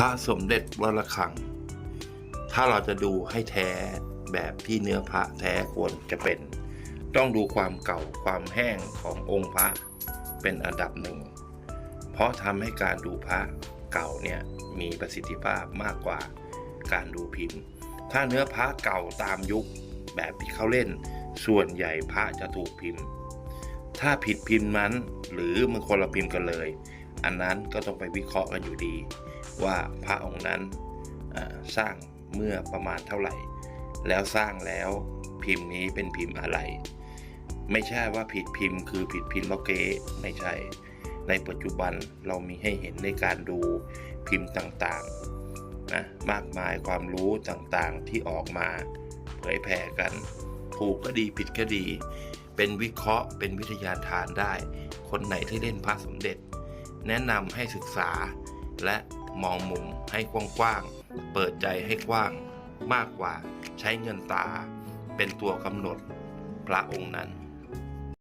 พระสมเด็จวัดระฆัง ถ้าเราจะดูให้แท้แบบที่เนื้อพระแท้ควรจะเป็น ต้องดูความเก่าความแห้งขององค์พระเป็นอันดับหนึ่ง เพราะทำให้การดูพระเก่าเนี่ยมีประสิทธิภาพมากกว่าการดูพิมพ์ ถ้าเนื้อพระเก่าตามยุคแบบที่เขาเล่น ส่วนใหญ่พระจะถูกพิมพ์ ถ้าผิดพิมพ์นั้นหรือมันคนละพิมพ์กันเลย อันนั้นก็ต้องไปวิเคราะห์กันอยู่ดี ว่าพระองค์นั้นสร้างเมื่อประมาณเท่าไหร่ แล้วสร้างแล้วพิมพ์นี้เป็นพิมพ์อะไร ไม่ใช่ว่าผิดพิมพ์คือผิดพิมพ์แล้วเก๊ไม่ใช่ ในปัจจุบันเรามีให้เห็นในการดูพิมพ์ต่างๆนะมากมายความรู้ต่างๆที่ออกมาเผยแผ่กัน ถูกก็ดีผิดก็ดี เป็นวิเคราะห์เป็นวิทยาทานได้ คนไหนที่เล่นพระสมเด็จ แนะนำให้ศึกษา และมองมุมให้กว้างๆ เปิดใจให้กว้างมากกว่าใช้เงินตา เป็นตัวกำหนดพระองค์นั้น